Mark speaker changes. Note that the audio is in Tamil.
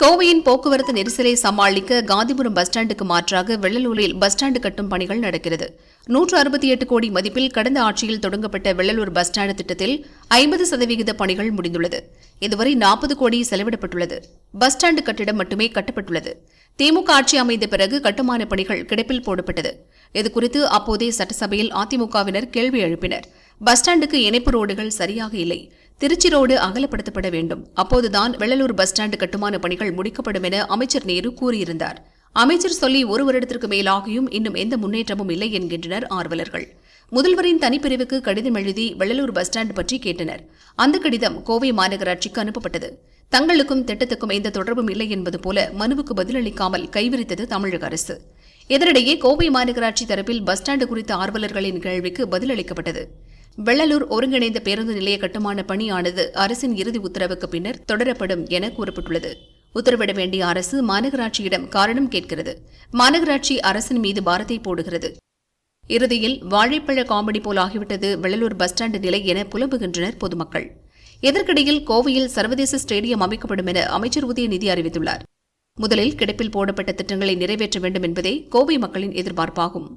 Speaker 1: கோவையின் போக்குவரத்து நெரிசலை சமாளிக்க காந்திபுரம் பஸ் ஸ்டாண்டுக்கு மாற்றாக வெள்ளலூரில் பஸ் ஸ்டாண்டு கட்டும் பணிகள் நடக்கிறது. நூற்று அறுபத்தி எட்டு கோடி மதிப்பில் கடந்த ஆட்சியில் தொடங்கப்பட்ட வெள்ளலூர் பஸ் ஸ்டாண்டு திட்டத்தில் ஐம்பது சதவிகித பணிகள் முடிந்துள்ளது. இதுவரை நாற்பது கோடி செலவிடப்பட்டுள்ளது. பஸ் ஸ்டாண்டு கட்டிடம் மட்டுமே கட்டப்பட்டுள்ளது. திமுக ஆட்சி அமைந்த பிறகு கட்டுமான பணிகள் கிடப்பில் போடப்பட்டது. இதுகுறித்து அப்போதே சட்டசபையில் அதிமுகவினர் கேள்வி எழுப்பினர். பஸ் ஸ்டாண்டுக்கு இணைப்பு ரோடுகள் சரியாக இல்லை. திருச்சி ரோடு அகலப்படுத்தப்பட வேண்டும். அப்போதுதான் வெள்ளலூர் பஸ் ஸ்டாண்டு கட்டுமான பணிகள் முடிக்கப்படும் என அமைச்சர் நேரு கூறியிருந்தார். அமைச்சர் சொல்லி ஒரு வருடத்திற்கு மேலாகியும் இன்னும் எந்த முன்னேற்றமும் இல்லை என்கின்றனர் ஆர்வலர்கள். முதல்வரின் தனிப்பிரிவுக்கு கடிதம் எழுதி வெள்ளலூர் பஸ் ஸ்டாண்டு பற்றி கேட்டனர். அந்த கடிதம் கோவை மாநகராட்சிக்கு அனுப்பப்பட்டது. தங்களுக்கும் திட்டத்துக்கும் எந்த தொடர்பும் இல்லை என்பது போல மனுவுக்கு பதிலளிக்காமல் கைவிரித்தது தமிழக அரசு. இதனிடையே கோவை மாநகராட்சி தரப்பில் பஸ் ஸ்டாண்டு குறித்த ஆர்வலர்களின் கேள்விக்கு பதிலளிக்கப்பட்டது. வெள்ளலூர் ஒருங்கிணைந்த பேருந்து நிலைய கட்டுமான பணியானது அரசின் இறுதி உத்தரவுக்கு பின்னர் தொடரப்படும் என கூறப்பட்டுள்ளது. உத்தரவிட வேண்டிய அரசு மாநகராட்சியிடம் காரணம் கேட்கிறது. மாநகராட்சி அரசின் மீது பாரத்தை போடுகிறது. இறுதியில் வாழைப்பழ காமெடி போல் ஆகிவிட்டது வெள்ளலூர் பஸ் ஸ்டாண்டு நிலை என புலம்புகின்றனர் பொதுமக்கள். இதற்கிடையில் கோவையில் சர்வதேச ஸ்டேடியம் அமைக்கப்படும் என அமைச்சர் உதயநிதி அறிவித்துள்ளார். முதலில் கிடப்பில் போடப்பட்ட திட்டங்களை நிறைவேற்ற வேண்டும் என்பதே கோவை மக்களின் எதிர்பார்ப்பாகும்.